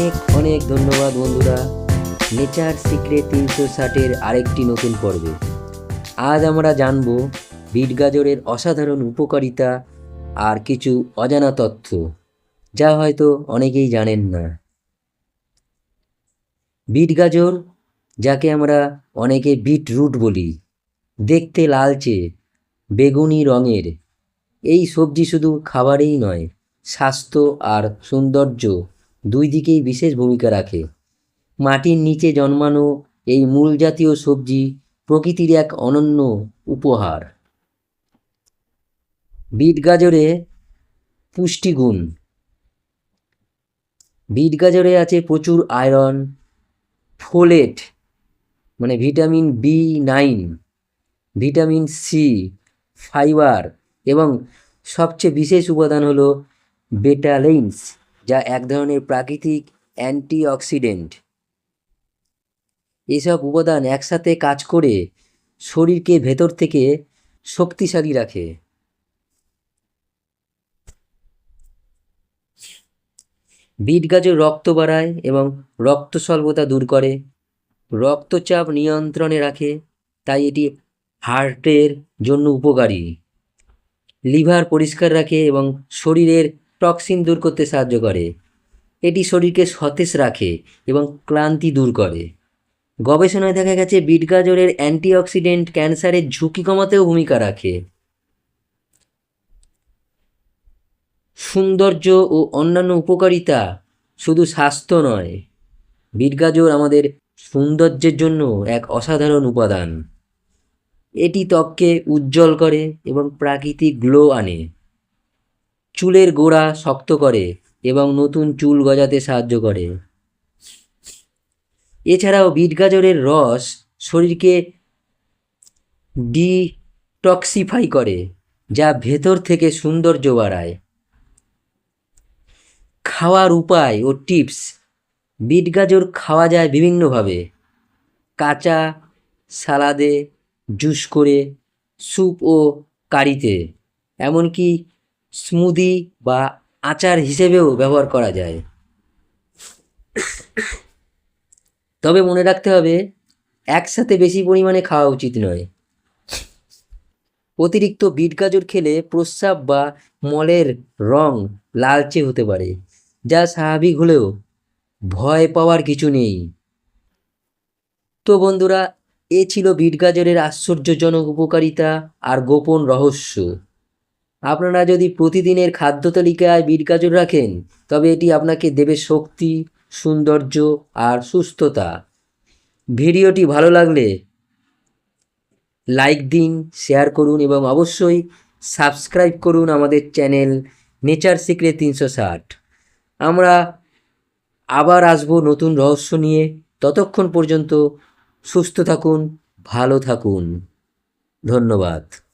অনেক অনেক ধন্যবাদ বন্ধুরা। নেচার সিক্রেট তিনশো ষাটের আরেকটি নতুন পর্বে। আজ আমরা জানব বিট গাজরের অসাধারণ উপকারিতা আর কিছু অজানা তথ্য, যা হয়তো অনেকেই জানেন না। বিট গাজর, যাকে আমরা অনেকে বিট রুট বলি, দেখতে লালচে, বেগুনি রঙের, এই সবজি শুধু খাবারেই নয়, স্বাস্থ্য আর সৌন্দর্য দুই দিকেই বিশেষ ভূমিকা রাখে। মাটির নিচে জন্মানো এই মূল জাতীয় সবজি প্রকৃতির এক অনন্য উপহার। বিট গাজরে পুষ্টিগুণ। বিট গাজরে আছে প্রচুর আয়রন, ফোলেট মানে vitamin B nine, vitamin C, fibre এবং সবচেয়ে বিশেষ উপাদান হলো বেটালেইনস। যা এক ধরনের প্রাকৃতিক অ্যান্টিঅক্সিডেন্ট। এসব উপাদান একসাথে কাজ করে শরীরকে ভেতর থেকে শক্তিশালী রাখে। বিট গাজর রক্ত বাড়ায় এবং রক্ত স্বল্পতা দূর করে, রক্তচাপ নিয়ন্ত্রণে রাখে, তাই এটি হার্টের জন্য উপকারী। লিভার পরিষ্কার রাখে এবং শরীরের টক্সিন দূর করতে সাহায্য করে। এটি শরীরকে সতেজ রাখে এবং ক্লান্তি দূর করে। গবেষণায় দেখা গেছে বিট গাজরের অ্যান্টিঅক্সিডেন্ট ক্যান্সারের ঝুঁকি কমাতেও ভূমিকা রাখে। সৌন্দর্য ও অন্যান্য উপকারিতা শুধু স্বাস্থ্য নয় বিট গাজর আমাদের সৌন্দর্যের জন্য এক অসাধারণ উপাদান। এটি ত্বককে উজ্জ্বল করে এবং প্রাকৃতিক গ্লো আনে। চুলের গোড়া শক্ত করে এবং নতুন চুল গজাতে সাহায্য করে। এছাড়াও বিট গাজরের রস শরীরকে ডিটক্সিফাই করে, যা ভেতর থেকে সৌন্দর্য বাড়ায়। খাওয়ার উপায় ও টিপস। বিট গাজর খাওয়া যায় বিভিন্নভাবে। কাঁচা সালাদে, জুস করে, স্যুপ ও কারিতে। এমনকি স্মুদি বা আচার হিসেবেও ব্যবহার করা যায়। তবে মনে রাখতে হবে, একসাথে বেশি পরিমাণে খাওয়া উচিত নয়। অতিরিক্ত বিট গাজর খেলে প্রস্রাব বা মলের রং লালচে হতে পারে, যা স্বাভাবিক হলেও ভয় পাওয়ার কিছু নেই। তো বন্ধুরা, এ ছিল বিট গাজরের আশ্চর্যজনক উপকারিতা আর গোপন রহস্য। আপনারা যদি প্রতিদিনের খাদ্য তালিকায় বিট গাজর রাখেন, তবে এটি আপনাকে দেবে শক্তি, সৌন্দর্য আর সুস্থতা। ভিডিওটি ভালো লাগলে লাইক দিন, শেয়ার করুন এবং অবশ্যই সাবস্ক্রাইব করুন আমাদের চ্যানেল নেচার সিক্রেট তিনশো ষাট। আমরা আবার আসব নতুন রহস্য নিয়ে। ততক্ষণ পর্যন্ত সুস্থ থাকুন, ভালো থাকুন। ধন্যবাদ।